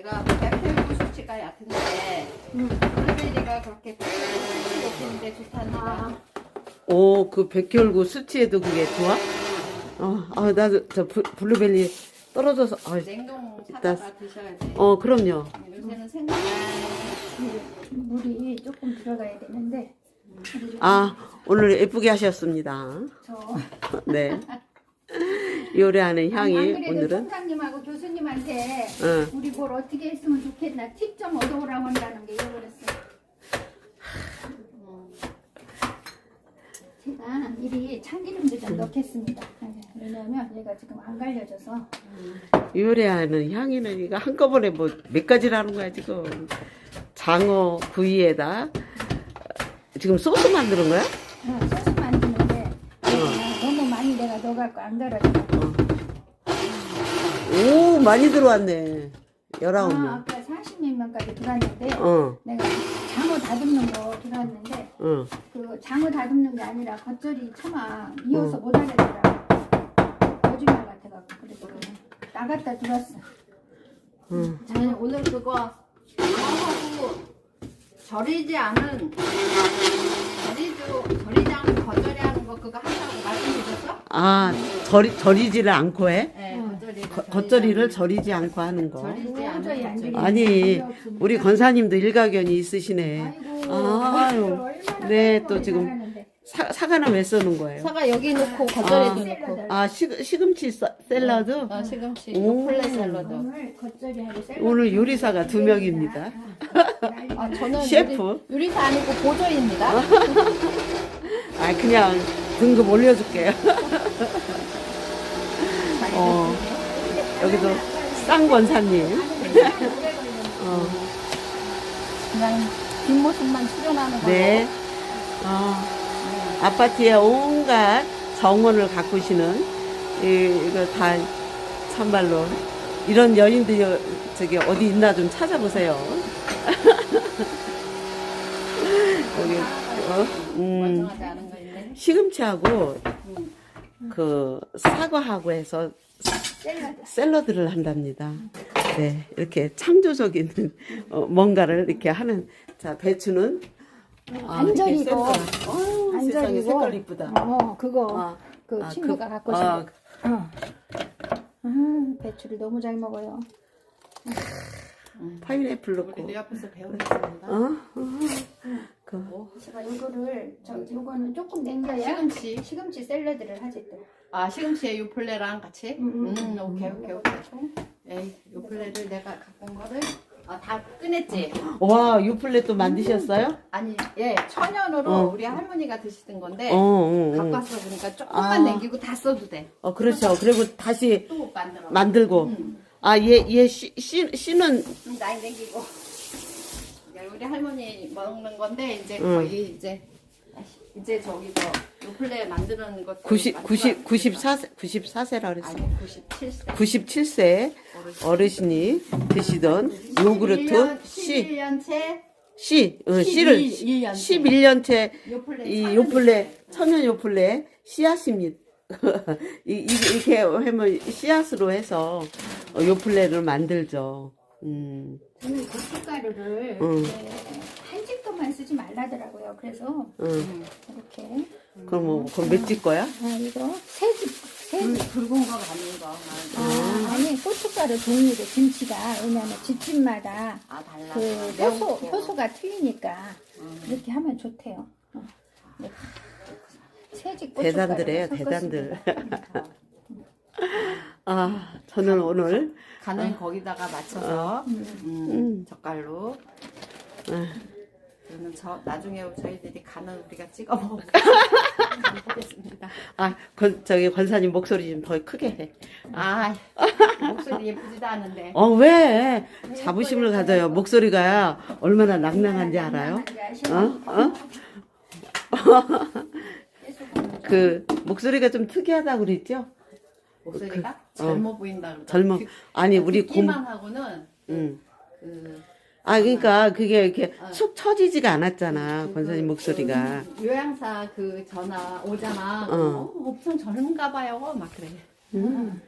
제가 백혈구 수치가 얕은데 음. 블루베리가 그렇게 수치 높은데 좋답니다. 아, 오, 그 백혈구 수치에도 그게 좋아? 어, 아, 나도 저 블- 블루베리 떨어져서, 아, 냉동 일단- 사다가 드셔야 돼. 어, 그럼요. 요새는 생각. 물이 조금 들어가야 되는데 아, 오늘 예쁘게 하셨습니다. 저 네. 요리하는 향이 안 그래도 오늘은, 총장님하고 교수님한테 응. 우리 뭘 어떻게 했으면 좋겠나 팁 좀 얻어오라고 한다는 게 이거였어요. 제가 미리 참기름도 좀 넣겠습니다. 왜냐하면 얘가 지금 안 갈려져서 요리하는 향이는 이거 한꺼번에 뭐 몇 가지라는 거야, 지금. 장어 구이에다, 지금 소스 만드는 거야? 어, 소스 만드는데 얘가 너무 많이 내가 넣어갖고 안 갈아져. 오, 많이 들어왔네. 열아홉 아, 명. 아까 40몇 명까지 들어왔는데 어, 내가 장어 다듬는 거 들어왔는데 어. 그 장어 다듬는 게 아니라 겉절이 차마 이어서 못 하겠더라. 거짓말 같아갖고 그래서 그냥 나갔다 들었어. 응. 저는 오늘 그거 장어하고 절이지 않은 절이도 절이지 않고 겉절이 하는 거 그거 한다고 말씀드렸어? 아, 절이, 절이지를 않고 해? 네, 응. 겉절이. 거- 겉절이를 절이지 않고 하는 거. 절이지 도저히 안 않은 겉절이. 되겠네. 아니. 우리 권사님도 일가견이 있으시네. 아이고, 아유. 네, 또 지금. 사, 사과는 왜 쓰는 거예요? 사과 여기 넣고 아. 겉절이도 넣고. 아, 시, 시금치 사- 샐러드? 어, 시금치, 오. 요플레 샐러드. 오늘 겉절이하고 샐러드 오늘 요리사가 두 명입니다. 아, 저는 셰프. 요리, 요리사 아니고 보조입니다. 아, 그냥 등급 올려줄게요. 어, 여기도 쌍 권사님. 어, 그냥 뒷모습만 출연하는 거. 네. 어, 아파트에 온갖 정원을 가꾸시는 이, 이거 다 참말로 이런 여인들이 저기 어디 있나 좀 찾아보세요. 여기 어, 음. 시금치하고 그 사과하고 해서 샐러드. 샐러드를 한답니다. 네, 이렇게 창조적인 어, 뭔가를 이렇게 하는 자 배추는 아, 안 이렇게 절이고. 샐러드. 어우, 안 세상에 절이고. 색깔 이쁘다. 어, 그거 아, 그 아, 친구가 그- 갖고 아, 싶어. 어. 음, 배추를 너무 잘 먹어요. 파인애플 우리 넣고. 내 앞에서 배우겠습니다. 어? 어? 그, 뭐, 제가 이거를 저 요거는 조금 남겨야 시금치. 시금치 샐러드를 하지 또. 아 시금치에 요플레랑 같이? 음, 음, 오케이 오케이 오케이. 에이 요플레를 내가 갖고 온 거를 아, 다 꺼냈지? 와, 요플레 또 만드셨어요? 아니 예 천연으로 어. 우리 할머니가 드시던 건데 어, 어, 갖고 어. 와서 보니까 조금만 아. 남기고 다 써도 돼. 어, 그렇죠. 그리고 다시 또 만들어. 만들고. 음. 아, 얘, 얘 씨, 씨, 씨는 음, 나이. 이제 우리 할머니 먹는 건데 이제 음. 거의 이제 이제 저기서 요플레 만드는 것 90, 90, 94세, 94세라 그랬어. 아니 97세. 97세 어르신이 드시던 요구르트 씨, 11년째 씨, 어, 씨를 11 년째. 11년째 요플레 이 요플레 천연 요플레 씨앗입니다. 이, 이- 이렇게 하면 씨앗으로 해서 어, 요플레를 만들죠. 음, 저는 고춧가루를 음. 이제 한 집도만 쓰지 말라더라고요. 그래서 음. 이렇게 그럼 뭐 그럼 몇 집 거야? 아 이거 세 집, 세 붉- 집. 붉은 거 가는 거. 아, 아니 고춧가루 종류도 김치가 왜냐면 집집마다 아 달라. 그 효소 거. 효소가 틀리니까 음. 그렇게 하면 좋대요. 어. 네. 대단들이에요, 대단들. 아, 저는 오늘 간을 거기다가 맞춰서 음, 음. 젓갈로. 아, 그러면 저 나중에 저희들이 간을 우리가 찍어 먹고 하겠습니다. 아, 권, 저기 권사님 목소리 좀 더 크게 해. 아 목소리 예쁘지도 않은데. 어, 왜? 자부심을 가져요. 목소리가 얼마나 낭낭한지 알아요? 어? 어? 그 목소리가 좀 특이하다고 그랬죠? 목소리가 어. 젊어 보인다. 그러더라고. 젊어. 듣- 아니, 우리 곰, 듣기만 하고는 음. 그 아, 그러니까 그게 이렇게 어. 쑥 처지지가 않았잖아. 권사님 목소리가. 그 요양사 그 전화 오잖아. 어. 어, 엄청 젊은가 봐요. 막 그래. 음.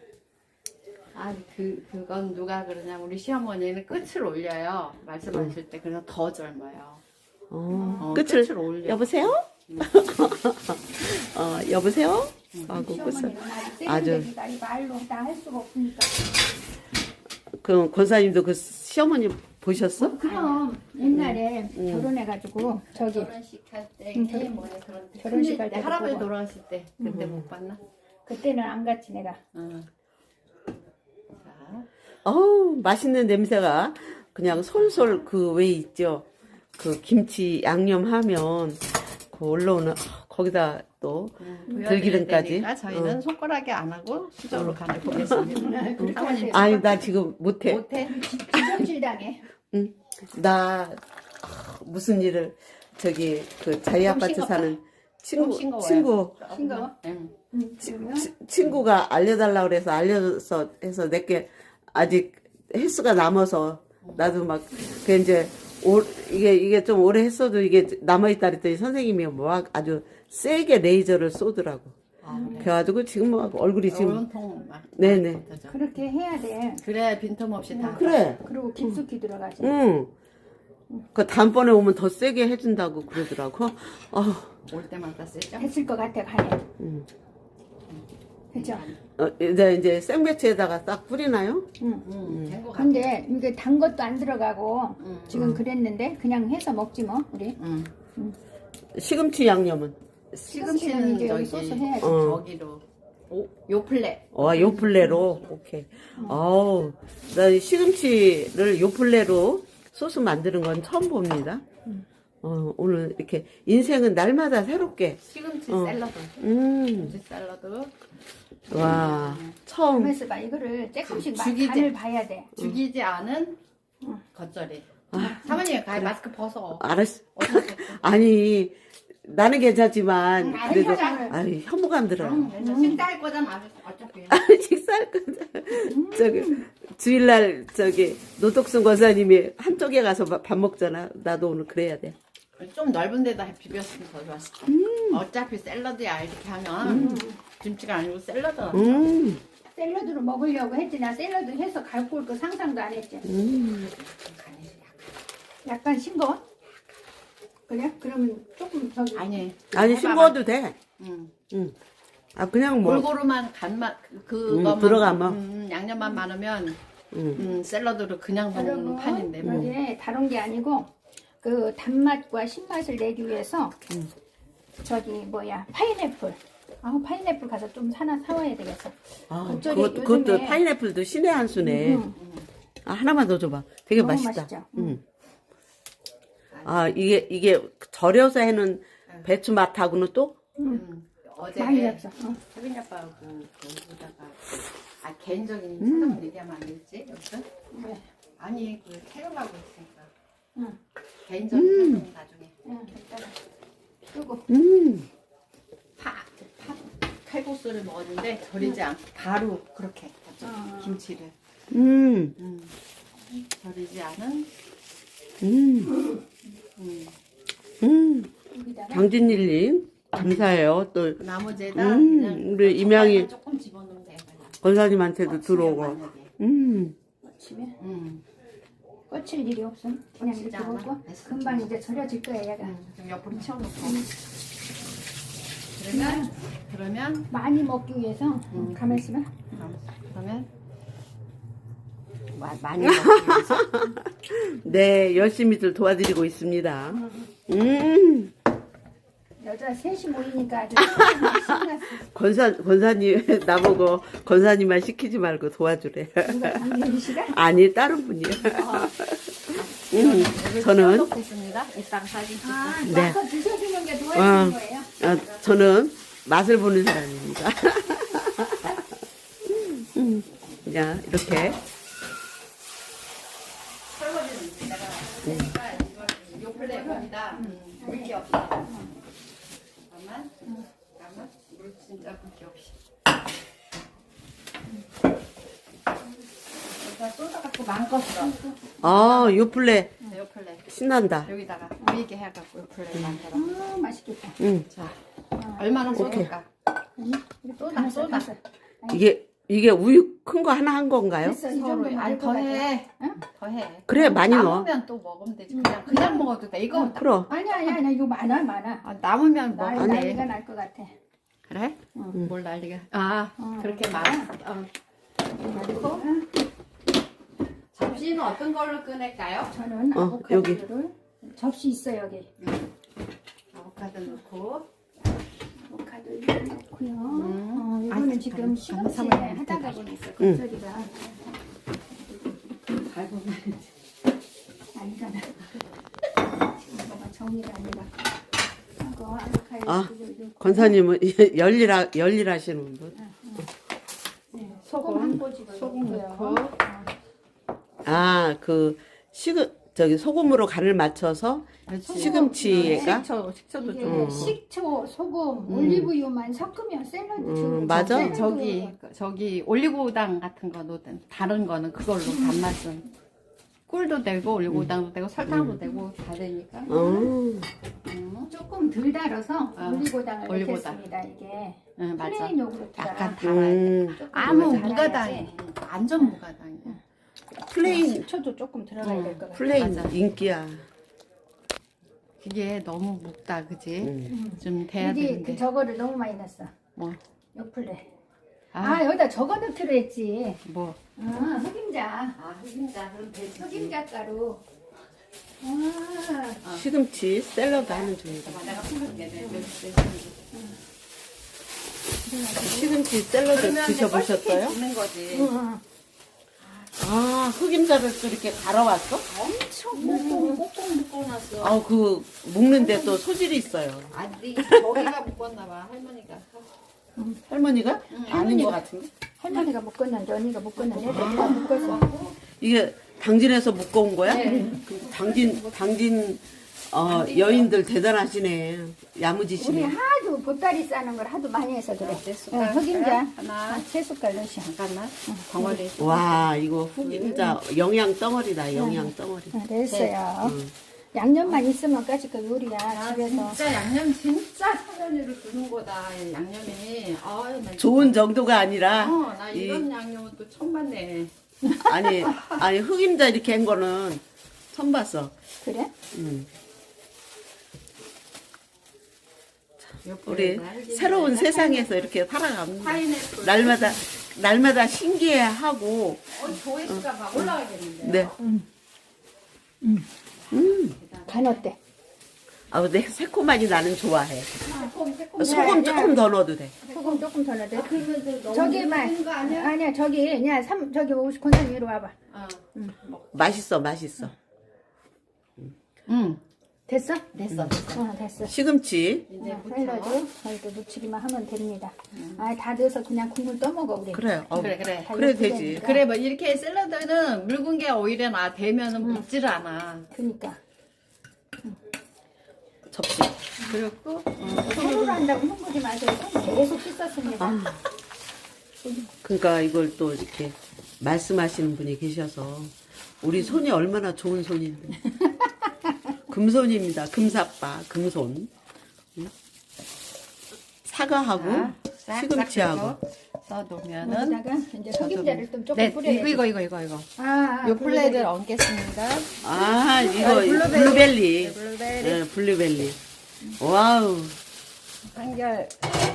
아니 그 그건 누가 그러냐면 우리 시어머니는 끝을 올려요. 말씀하실 때 그래서 더 젊어요. 어, 어, 끝을 올려. 여보세요? 어, 여보세요? 하고. 시어머니는 아주 아주. 세련되니까 이 말로 다 할 수가 없으니까. 그 권사님도 그 시어머니 보셨어? 그럼 옛날에 음. 결혼해가지고 저기 결혼식 할 때 응, 게 뭐야 그런 때 결혼식 할때 때도 할아버지 보고. 돌아가실 때 그때 음. 못 봤나? 그때는 안 갔지 내가. 응. 자, 어우, 맛있는 냄새가 그냥 솔솔 그 왜 있죠? 그 김치 양념하면 그 올라오는, 아, 거기다 또, 음, 들기름까지? 저희는 응. 손가락에 안 하고 수저로 간을 보겠습니다. 그렇게 하세요. 아니, 나 지금 못해. 못해? 지정질 당해. 나, 아, 무슨 일을, 저기, 그 자이 좀 아파트 싱겁다. 사는 친구, 싱거워요. 친구, 싱거워? 응. 응, 치- 친구가 알려달라 그래서 알려서 해서 내게 아직 횟수가 남아서 나도 막 그 이제 올 이게 이게 좀 오래 했어도 이게 남아 있다 그랬더니 선생님이 뭐 아주 세게 레이저를 쏘더라고. 아, 그래. 그래가지고 지금 뭐 얼굴이 지금 온통 막. 네네. 터져. 그렇게 해야 돼. 그래야 빈틈없이 다. 그래. 그리고 깊숙이 들어가지. 응. 그 다음번에 오면 더 세게 해준다고 그러더라고. 어, 올 때마다 쓰죠? 했을 것 같아 간에. 음. 그죠? 어, 이제 이제 생배추에다가 싹 뿌리나요? 응. 응, 된것 같아. 근데 이게 단 것도 안 들어가고 응. 지금 그랬는데 그냥 해서 먹지 뭐 우리. 응. 시금치 양념은. 시금치는 이제 여기 소스 해야지. 어. 저기로. 오, 요 플레. 어, 요플레로. 오케이. 어우, 나 시금치를 요플레로 소스 만드는 건 처음 봅니다. 어, 오늘 이렇게 인생은 날마다 새롭게. 시금치 어. 샐러드. 음, 시금치 샐러드. 와, 처음. 가만있어 봐. 이거를 조금씩 맛 죽이지. 간을 봐야 돼. 죽이지 않은 겉절이. 사모님, 가 마스크 벗어. 알았어. 어떡해. 아니, 나는 괜찮지만, 응, 그래도, 알잖아. 아유, 혐오감 들어. 응, 그래서 식사할 거잖아. 어차피. 식사할 거잖아. 저기, 주일날, 저기, 노덕순 권사님이 한쪽에 가서 밥- 밥 먹잖아. 나도 오늘 그래야 돼. 좀 넓은 데다 비볐으면 더 좋았을 거 어차피 샐러드야, 이렇게 하면. 김치가 아니고 샐러드가. 음, 샐러드로 먹으려고 했지. 나 샐러드 해서 갖고 올거 상상도 안 했지. 음. 간이 약간 싱거워? 그래? 그러면 조금 저기 아니. 아니. 싱거워도 돼. 응. 응. 아, 그냥 뭐, 골고루만 간만, 그, 그거만. 들어가면. 음, 양념만 많으면, 음. 음, 샐러드로 그냥 먹는 여러분 판인데. 뭐. 이게 다른 게 아니고 그 단맛과 신맛을 내기 위해서 음. 저기 뭐야 파인애플 아 파인애플 가서 좀 사나 사와야 되겠어 아, 겉절이 그것, 그것도 요즘에- 파인애플도 신의 한 수네. 음, 아, 하나만 더 줘봐. 되게 너무 맛있다. 맛있죠? 음. 아, 이게, 이게 절여서 해는 배추 맛하고는 또? 음, 어제 많이 잡어 어. 세빈이 아빠하고 거기다가 아 개인적인 생각을 얘기하면 안 되지 여기서? 네. 아니 그 태우라고 했으니까 응. 개인적인 생각은 나중에 응, 됐다. 그리고 음. 칼국수를 먹었는데 절이지 않고 바로 그렇게 했죠 어. 김치를 음. 음. 절이지 않은 음. 음. 음. 여기다가 장진일님, 감사해요. 또, 나머지에다 음, 그냥 우리 임양이- 조금 집어넣으면 돼. 권사님한테도 껍질에 들어오고. 만약에. 음. 꽂히면 음. 꽂힐 일이 없음 그냥 꽂히지 이렇게 않아? 먹고. 금방 이제 절여질 거야 얘가 음, 좀 옆으로 채워놓고 그러면 그러면 많이 먹기 위해서 음. 가만 있으면 그러면 마- 많이 먹기 위해서 네, 열심히들 도와드리고 있습니다. 음. 여자 셋이 모이니까 아주 신났어 권사, 권사님, 나보고 권사님만 시키지 말고 도와주래. 누가 장민희 씨가? 아니, 다른 분이요. 음, 저는. 이따가 사진 찍고 아, 네. 나서 드셔주는 게 어. 도와주는 거예요? 어, 저는 맛을 보는 사람입니다. 음, 자, 이렇게. 아, 요플레 요플레 신난다. 여기다가 보이게 해갖고 요플레 만들어 아, 맛있겠다. 음, 자 얼마나. 쏟을까 응? 쏟아, 쏟아. 이게 이게 우유 큰 거 하나 한 건가요? 됐어 이 정도면 아니 될것 같아. 더해 응? 더해 그래, 많이 넣어. 남으면 또 먹으면 되지 그냥 그냥 먹어도 돼 이거 나- 그럼. 아니야 아니야 아니야 이거 많아 많아. 아, 남으면 나 먹으면 난리가 돼날것 같아. 그래? 응. 뭘 난리가 아 어, 그렇게 어. 많아 어. 그리고 접시는 어떤 걸로 꺼낼까요? 저는 어, 아보카도를 접시 있어 여기. 아보카도 넣고 아보카도 이렇게 넣고요. 음. 어, 이거는 아, 지금 시금치에 잠깐만. 하다가 보니까 응. 겉절이가 밟으면 아니잖아. 지금 뭐가 정리가 아니라. 하고 아보카도 아, 넣고 권사님은 열일하, 열일하시는 분. 네, 소금, 소금 한 꼬집을 소금 넣고요. 넣고. 어, 아, 그, 시금, 저기 소금으로 간을 맞춰서 그렇지 시금치가? 식초 식초도 이게 좀 식초, 소금, 음. 올리브유만 섞으면 샐러드식으로 음, 맞아. 샐러드 저기 저기 올리고당 같은 거 넣든 다른 거는 그걸로 단맛은 꿀도 되고 올리고당도 되고 설탕도 되고 다 되니까 어, 음. 조금 덜 달아서 어, 올리고당을 올리고당. 넣겠습니다. 이게 응, 맞아 플레인 요구르트가 약간 달아야 돼 음, 조금 아무 덜 무가당이. 완전 무가당이야 플레인, 식초도 조금 들어가야 응, 될것 같아요. 플레인 맞아. 인기야. 그게 너무 묵다 그지 음. 좀 돼야 이게 되는데 그 저거를 너무 많이 넣었어. 뭐 요플레. 아, 아, 여기다 저거 넣기로 했지. 뭐 아, 흑임자. 아, 흑임자 그럼 되지 흑임자 가루. 아, 시금치 샐러드 하는 중이다. 내가 풀어줄게 네, 네, 네. 시금치 샐러드 그러면 이제 드셔보셨어요? 는 거지 응. 아, 흑임자를 또 이렇게 갈아왔어? 엄청 꼭꼭 묶어놨어 아, 그, 묶는데 또 소질이 있어요. 아니 저기가 묶었나 봐 할머니가 할머니가? 응, 아는 것 같은데? 할머니가 묶었는데 언니가 묶었는데 내가 묶었어. 이게 당진에서 묶어온 거야? 네. 그 당진, 당진, 어, 여인들 대단하시네. 우리 야무지시네. 하도 보따리 싸는 걸 하도 많이 해서 그래. 네 어, 숟갈 흑임자 하나 한세 숟갈 넣으셔. 잠깐만 덩어리 와, 이거 흑임자 영양 덩어리다, 영양 덩어리. 어, 됐어요. 응. 양념만 있으면 까짓거 요리야 아, 집에서. 진짜 양념 진짜 사전으로 주는 거다 이 양념이 아유 나 좋은 정도가 아니라, 어, 나 이- 이런 양념은 또 처음 봤네 아니, 아니, 흑임자 이렇게 한 거는 처음 봤어. 그래? 음. 옆으로 우리 새로운. 세상에서 이렇게 살아갑니다. 날마다, 날마다 신기해하고, 어, 조회수가 막 올라가겠는데 네. 간 어때? 아, 내 새콤하니 나는 좋아해. 새콤 새콤 소금 야, 조금 더 넣어도 돼. 소금 조금 더 넣어야 돼. 너무 저기만 아니야? 아니야 저기 그냥 삼 저기 오시 권사님 이리 와봐. 어. 맛있어, 맛있어. 응 됐어? 됐어 어 됐어. 시금치. 이제 샐러드 이렇게 묻히기만 하면 됩니다. 아 다 넣어서 그냥 국물 떠먹어 우리. 그래, 어, 그래 그래 다 그래 이렇게 되지. 되니까. 그래 뭐 이렇게 샐러드는 묽은 게 오히려 나 되면은 묻지를 않아 그러니까 접시. 그리고 어, 손으로 한다고 헹구지 마세요. 손 계속 씻었습니다. 아. 그러니까 이걸 또 이렇게 말씀하시는 분이 계셔서 우리 손이 얼마나 좋은 손인데. 금손입니다. 금사빠, 금손. 응? 사과하고 싹, 시금치하고. 여기다가 이제 흑임자를 좀 조금 네 뿌려야지. 이거 이거 이거 이거 이거 아, 아, 요 플레이를 얹겠습니다 아, 이거 아니, 블루베리. 블루벨리. 네, 블루베리 네, 블루벨리. 와우. 한결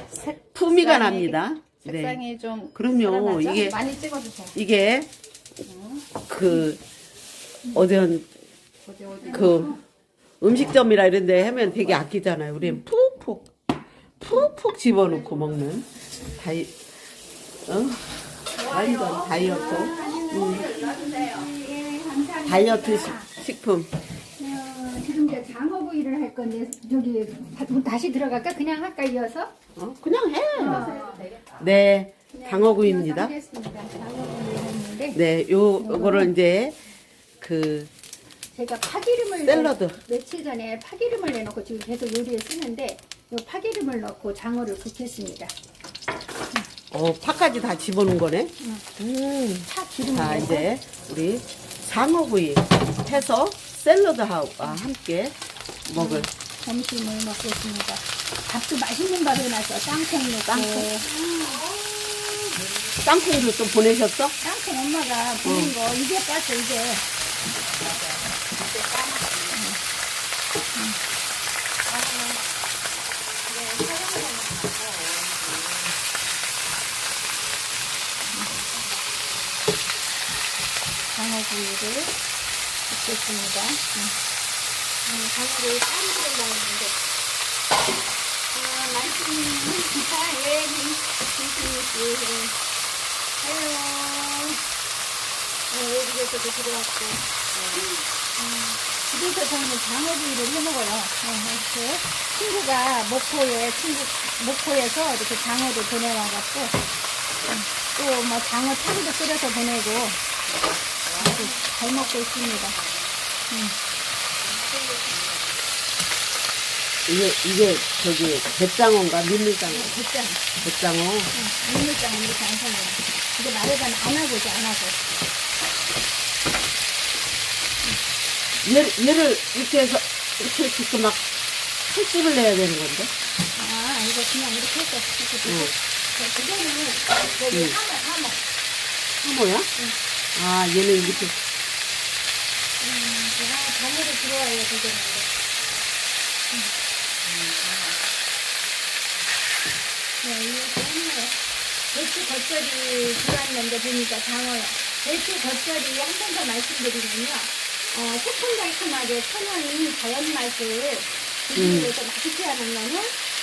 색 품위가 색상이- 납니다. 네. 색상이 좀 그럼요. 살아나죠? 이게 많이 찍어주세요 이게 그 어떤 어디 어디 그 음식점이라 이런 데 하면 되게 아끼잖아요. 우리는 푹푹 푹푹 집어넣고 먹는 다이 어? 완전 다이어트 음. 다이어트 식, 식품 어, 지금 이제 장어구 이를 할 건데 저기 다- 다시 들어갈까? 그냥 할까 이어서? 어? 그냥 해. 어, 네. 장어구이 했는데 네, 요 요거를 이제 그 제가 파기름을 샐러드. 내- 며칠 전에 파기름을 내놓고 지금 계속 요리에 쓰는데 요 파기름을 넣고 장어를 굽겠습니다. 어, 파까지 다 집어넣은 거네. 음. 파 기름 자, 내고 이제 우리 장어구이 해서 샐러드하고 함께 먹을 점심을 먹겠습니다. 밥도 맛있는 밥을 놨어. 땅콩 넣고. 땅콩도 좀 보내셨어? 땅콩 엄마가 보낸 거 이제 깠어 이제. 장어구이를 붓겠습니다. 장어를 따르고 나오는데. 아, 맛있는 예, 김치님 아유, 네, 외국에서도 들어왔고. 음, 집에서 저는 장어구이를 해 먹어요. 네, 이렇게 친구가 목포에 친구 목포에서 이렇게 장어도 보내와갖고 또 뭐 장어 탕도 끓여서 보내고 아주 잘 먹고 있습니다. 이게, 이게, 저기, 뱃장어인가? 밀물장어? 됐잖아. 뱃장어. 민물장 이렇게 안 사요. 이게 말하자면 안 하고 이제 안 하고. 얘를, 얘를 이렇게 해서, 이렇게 지금 막, 칼집을 내야 되는 건데? 아 이거 그냥 이렇게 해서 이렇게. 응. 그거는 여기 응. 하모 하모. 하모야? 아, 얘는 이렇게. 음, 제가 장어를 들어와요 그거는. 네, 이렇게 했네요. 배추 겉절이 들어왔는데 보니까 장어요. 배추 겉절이 한 번 더 말씀드리면요. 어, 새콤달콤하게 천연이 자연 맛을 주기 음. 위해서 맛있게 하는 거는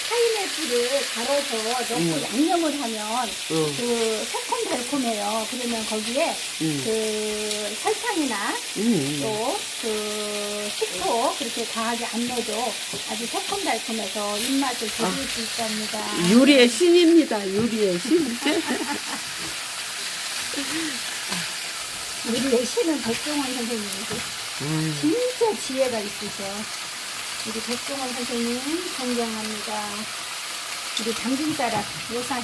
파인애플을 갈아서 넣고 음. 양념을 하면 응. 그 새콤달콤해요. 그러면 거기에 음. 그 설탕이나 음. 또그 식초 그렇게 과하게 안 넣어도 아주 새콤달콤해서 입맛을 즐길 수 있답니다. 요리의 신입니다. 요리의 신. 우리의 신은 백종원 선생님이고 음. 진짜 지혜가 있으셔. 우리 백종원 선생님 존경합니다. 우리 당진 사람 예산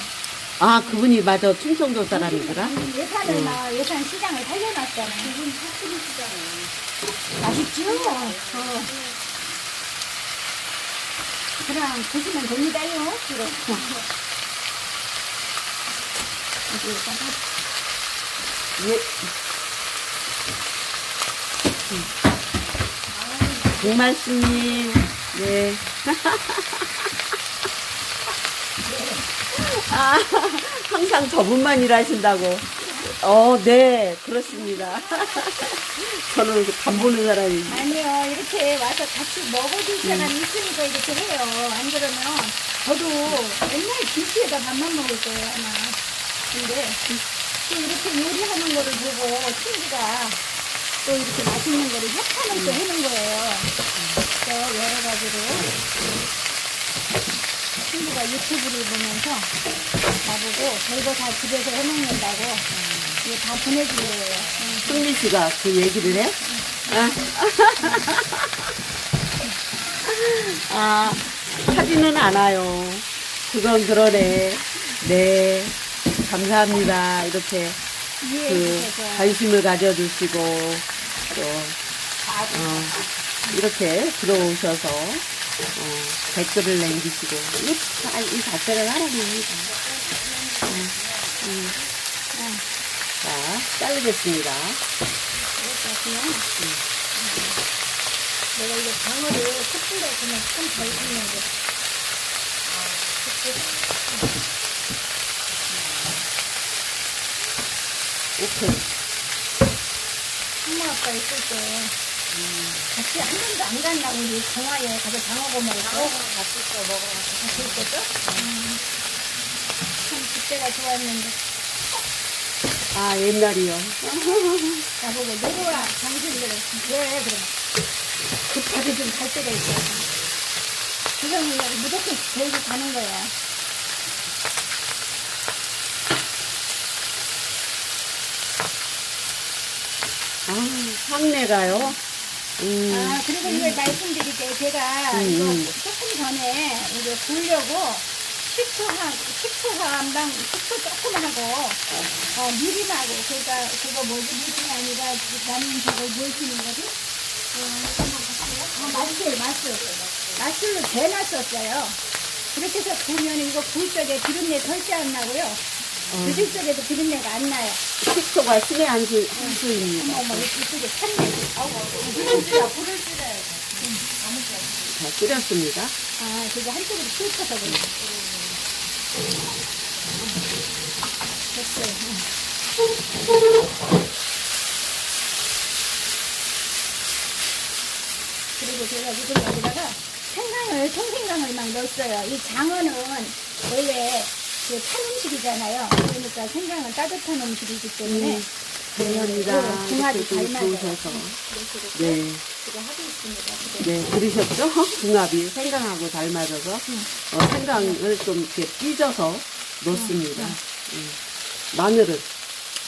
아, 그분이 맞아. 충청도 사람이더라. 예산을 음. 나 예산 시장을 살려놨잖아. 그분 사투리 시장을. 맛있죠? 어. 그냥 드시면 됩니다요. 예. 백만씨님, 네. 아, 항상 저분만 일하신다고. 어, 네, 그렇습니다. 저는 간 보는 사람이. 아니요, 이렇게 와서 같이 먹어줄 사람이 있으니까 이렇게 해요. 안 그러면 저도 맨날 김치에다 밥만 먹을 거예요, 아마. 근데 또 이렇게 요리하는 거를 보고 친구가 또 이렇게 맛있는 거를 협찬을 또 해는 거예요. 또 여러 가지로 친구가 유튜브를 보면서 나보고 별거 다 집에서 해먹는다고 이거 다 보내준 거예요. 응. 승리 씨가 그 얘기를 해? 아, 아, 하지는 않아요. 그건 그러네. 네. 감사합니다. 이렇게 그 주셔서 관심을 가져주시고 또 어, 이렇게 들어오셔서 어, 댓글을 남기시고 이, 다- 이 자체가 사랑입니다. 음, 음. 자, 자르겠습니다. 내가 이거 방어를 숯불에 그냥 참잘 굽는데 오케이. 엄마 아빠 있을 때 같이 한 번도 안 갔나 우리 동화에 가서 장어 구워 먹었고 같이 또 먹으러 같이 있었죠? 음. 참 그때가 좋았는데 아, 옛날이요. 나보고 내려와 당신들은 왜 그럼 급하게 좀 갈 때가 있어 그러면 무조건 데리고 가는 거야 아, 향내가요. 음, 아, 그리고 이걸 말씀드릴게요. 제가 음, 이거 음. 조금 전에 이거 구우려고 식초 한, 식초 한 방, 식초 조금 하고, 어, 미림하고, 그러니까 그거 뭐지, 미림이 아니라 나는 저거 뭐시는 거지? 어, 어, 맛술, 맛술. 맛술로 재놨었어요. 그렇게 해서 구우면 이거 구울 적에 기름내 절대 안 나고요. 드실 적에도 비린내가 안 나요. 식초가 신의 한 수, 한 수입니다. 어머, 이쪽에 탔네. 불을 줄여 불을 줄여야 돼. 자, 끓였습니다. 아, 그게 한쪽으로 훑어서 그래. 됐어요. 응. 그리고 제가 지금 여기다가 생강을, 통생강을 막 넣었어요. 이 장어는 원래 그탄 음식이잖아요. 그러니까 생강은 따뜻한 음식이기 때문에 음. 네, 궁합이 잘. 그래서 네. 하고 있습니다. 지금. 네, 들으셨죠? 궁합이 생강하고 잘 맞아서 어, 생강을 좀 이렇게 삐져서 넣습니다. 음. 마늘은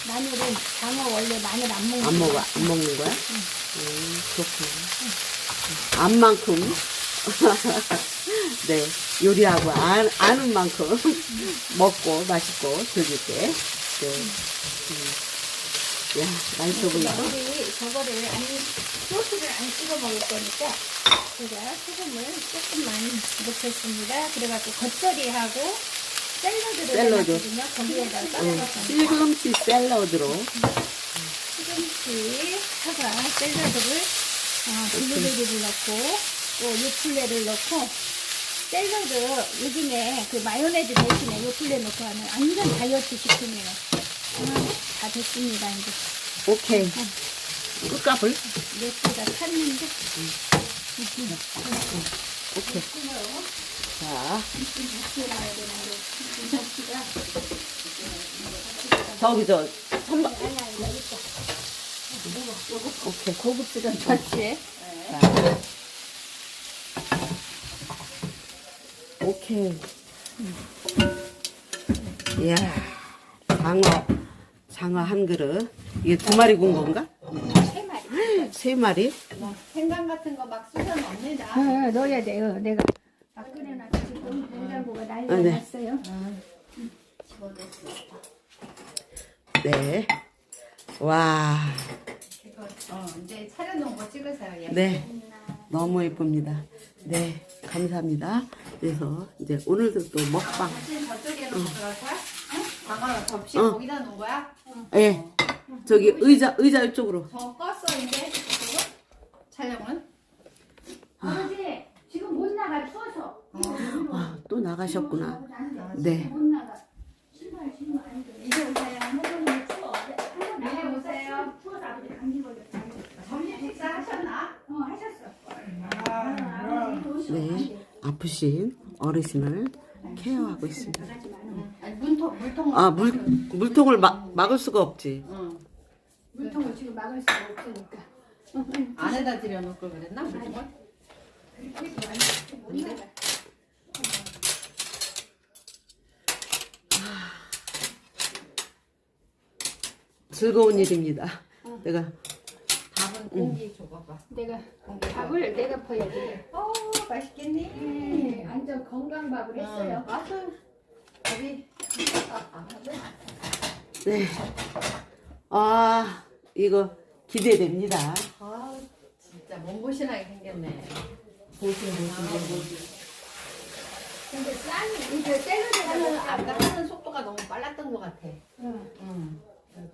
마늘은 장어 원래 마늘 안 먹는 안 먹어 거. 안 먹는 거야? 음, 그렇구나. 안 만큼 네 요리하고 안, 아는 만큼 먹고 맛있고 즐길게. 네. 음. 야 맛있어 보이죠? 우리 저거를 안, 소스를 안 찍어 먹을 거니까 제가 소금을 조금만 넣겠습니다. 그래갖고 겉절이하고 샐러드를 샐러드. 해놨거든요. 거기에다가 음, 시금치 샐러드로 시금치, 사과, 샐러드를 어, 블루베리를 넣고 또 요플레를 넣고 샐러드 요즘에 그 마요네즈 대신에 요플레 넣고 하면 완전 다이어트 식품이에요. 어, 다 됐습니다 이제. 오케이. 끝값을? 맥주가 탔는데. 오케이. 자. 저기 저 선박 오케이. 고급스러운 전체 자. 오케이. 이야, 장어, 장어 한 그릇. 이게 두 마리 군 건가? 세 마리. 세 마리? 뭐 생강 같은 거 막 쑤셔 넣습니다. 어, 넣어야 돼요. 내가 막 끓여놨지 지금 냉장고가 난리가 아, 네. 났어요. 집어넣습니다. 네. 와, 이거 어 이제 차려놓은 거 찍으세요. 예. 네. 너무 예쁩니다. 네, 감사합니다. 그래서 이제 오늘도 또 먹방. 사진 저쪽에 놓은 거야? 장어 접시 어. 거기다 놓은 거야? 예. 저기 의자, 의자 이쪽으로. 저 껐어 이제 저쪽으로? 촬영은? 아버지 지금 못 나가 추워서. 아, 또 나가셨구나. 네. 못 나가. 신발 신발 안 돼. 이제 오세요. 한번은 추워. 이제 오세요. 추워서 아버지 감기 걸렸어. 점심 식사 하셨나? 어 하셨어. 아, 아버지 오시면 안 네. 돼. 아프신 어르신을 케어하고 있습니다. 나가지 마. 아니, 물통 물통. 아, 물, 물통을 막, 막을 수가 없지. 응. 물통을 지금 막을 수가 없으니까. 어, 응. 안에다 들여놓을 걸 그랬나 물통을? 못 나가. 즐거운 일입니다. 내가 밥은 고기 줘봐봐. 내가 고기 밥을 내가 퍼야 돼. 어 맛있겠니? 네, 완전 건강밥을 했어요. 맞아. 밥이 네. 아, 이거 기대됩니다. 아 진짜 몸보신하게 생겼네. 보신 보신 근데 쌀이 이제 샐러드는 하는 아까 하는 속도가 너무 빨랐던 것 같아. 응, 응.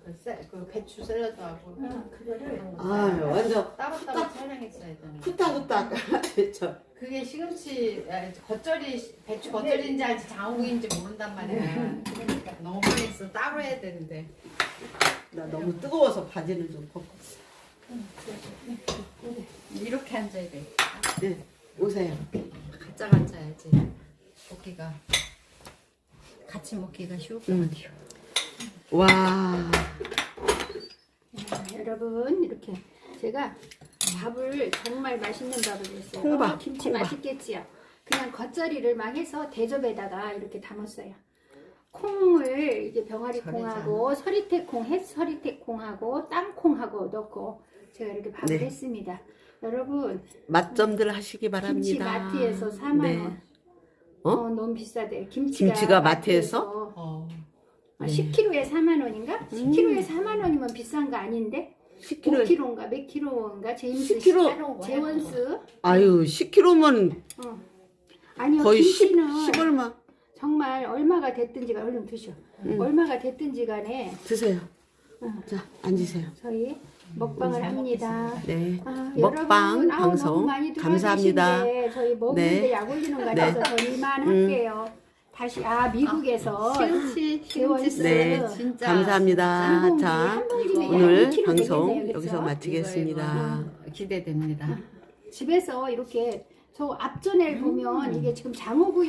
그, 셀, 그 배추 샐러드하고 응, 그거를 아, 완전 따로따로 촬영했어야 되는 거. 후딱후딱. 저, 그게 시금치 아, 겉절이 배추 겉절인지 알지 장어국인지 모른단 말이야. 그러니까 너무 많이 했어. 따로 해야 되는데. 나 너무 뜨거워서 바지를 좀 벗고. 이렇게 앉아야 돼. 네, 오세요. 가짜 앉아야지. 먹기가 같이 먹기가 쉬울 것 음. 같아요. 와, 자, 여러분 이렇게 제가 밥을 정말 맛있는 밥을 했어요. 콩밥, 어, 김치 콩밥. 맛있겠지요. 그냥 겉절이를 막 해서 대접에다가 이렇게 담았어요. 콩을 이제 병아리 콩하고 서리태 콩, 햇 서리태 콩하고 땅콩하고 넣고 제가 이렇게 밥을 네. 했습니다. 여러분 맛점들 하시기 김치 바랍니다. 마트에서 4만 네. 원. 어? 어? 너무 비싸대. 김치가, 김치가 마트에서? 어. 아, 네. 10kg에 4만 원인가? 음. 10kg에 4만 원이면 비싼 거 아닌데? 10kg. 5kg인가 몇 킬로인가? 제임스 10kg. 해놓은 거, 제원스 아유, 10kg면 어. 아니요 거의 10, 김치는 10 얼마. 정말 얼마가 됐든지가 얼른 드셔. 얼마가 됐든지 간에 드세요. 자, 앉으세요. 저희 먹방을 합니다. 네. 아, 먹방 여러분, 아우, 너무 방송 많이 감사합니다. 저희 먹는데 네. 약 올리는 것 같아서 저는 이만 할게요. 다시 아 미국에서 시금치, 시금치 네, 진짜 감사합니다. 자, 오늘 2kg 방송? 여기서 마치겠습니다. 기대됩니다. 집에서 이렇게 저 앞전에 보면 이게 지금 장어구이